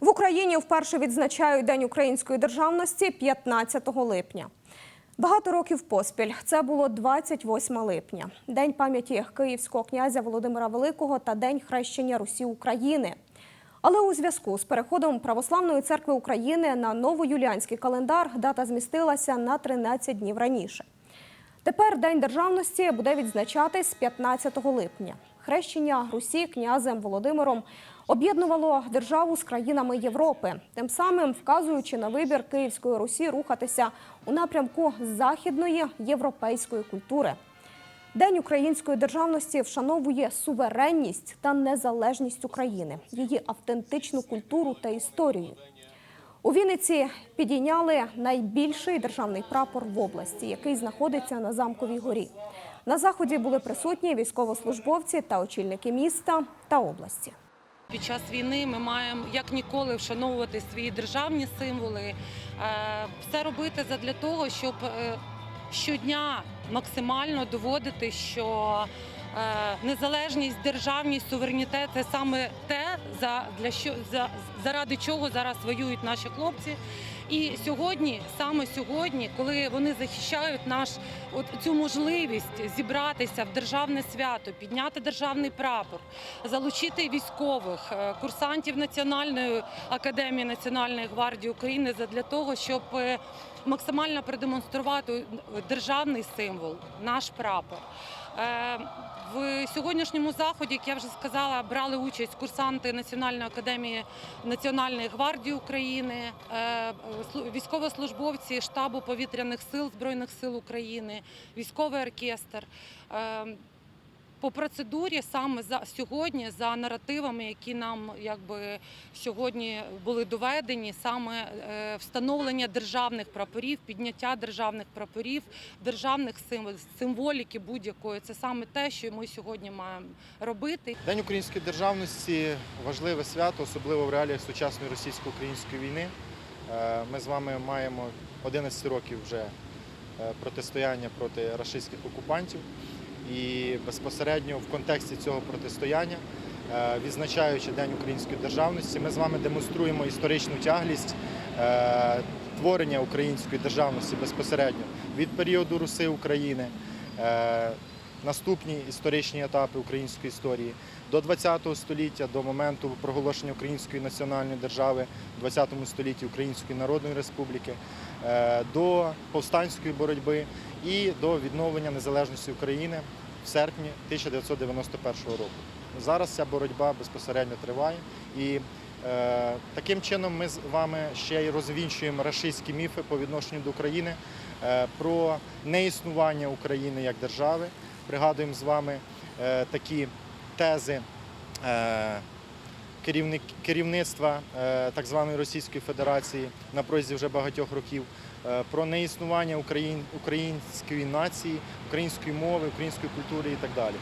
В Україні вперше відзначають День української державності 15 липня. Багато років поспіль це було 28 липня, день пам'яті київського князя Володимира Великого та День хрещення Русі України. Але у зв'язку з переходом Православної церкви України на новоюліанський календар дата змістилася на 13 днів раніше. Тепер День державності буде відзначатись 15 липня. Хрещення Русі князем Володимиром об'єднувало державу з країнами Європи, тим самим вказуючи на вибір Київської Русі рухатися у напрямку західної європейської культури. День української державності вшановує суверенність та незалежність України, її автентичну культуру та історію. У Вінниці підійняли найбільший державний прапор в області, який знаходиться на замковій горі. На заході були присутні військовослужбовці та очільники міста та області. Під час війни ми маємо як ніколи вшановувати свої державні символи, е, все робити задля того, щоб е, щодня максимально доводити, що незалежність, державність, суверенітет це саме те, за для що за заради чого зараз воюють наші хлопці. І сьогодні, саме сьогодні, коли вони захищають наш от цю можливість зібратися в державне свято, підняти державний прапор, залучити військових, е, курсантів Національної академії Національної гвардії України для того, щоб е, максимально продемонструвати державний символ, наш прапор. В сьогоднішньому заході, як я вже сказала, брали участь курсанти Національної академії Національної гвардії України, е, військовослужбовці штабу повітряних сил Збройних сил України, військовий оркестр. По процедурі саме за сьогодні, за наративами, які нам якби сьогодні були доведені, саме е, встановлення державних прапорів, підняття державних прапорів, державних символіки будь-якої це саме те, що ми сьогодні маємо робити. День української державності важливе свято, особливо в реаліях сучасної російсько-української війни. Е, Ми з вами маємо 11 років вже е, протистояння проти рашистських окупантів. І безпосередньо в контексті цього протистояння, е, відзначаючи День української державності, ми з вами демонструємо історичну тяглість е, творення української державності безпосередньо від періоду Руси України. Наступні історичні етапи української історії до ХХ століття, до моменту проголошення Української національної держави в ХХ столітті Української Народної Республіки, е, до повстанської боротьби і до відновлення незалежності України в серпні 1991 року. Зараз ця боротьба безпосередньо триває і е, таким чином ми з вами ще й розвінчуємо рашистські міфи по відношенню до України е, про неіснування України як держави. Пригадуємо з вами е, такі тези е, керівник, керівництва е, так званої Російської Федерації на протязі вже багатьох років про неіснування Україн, української нації, української мови, української культури і так далі.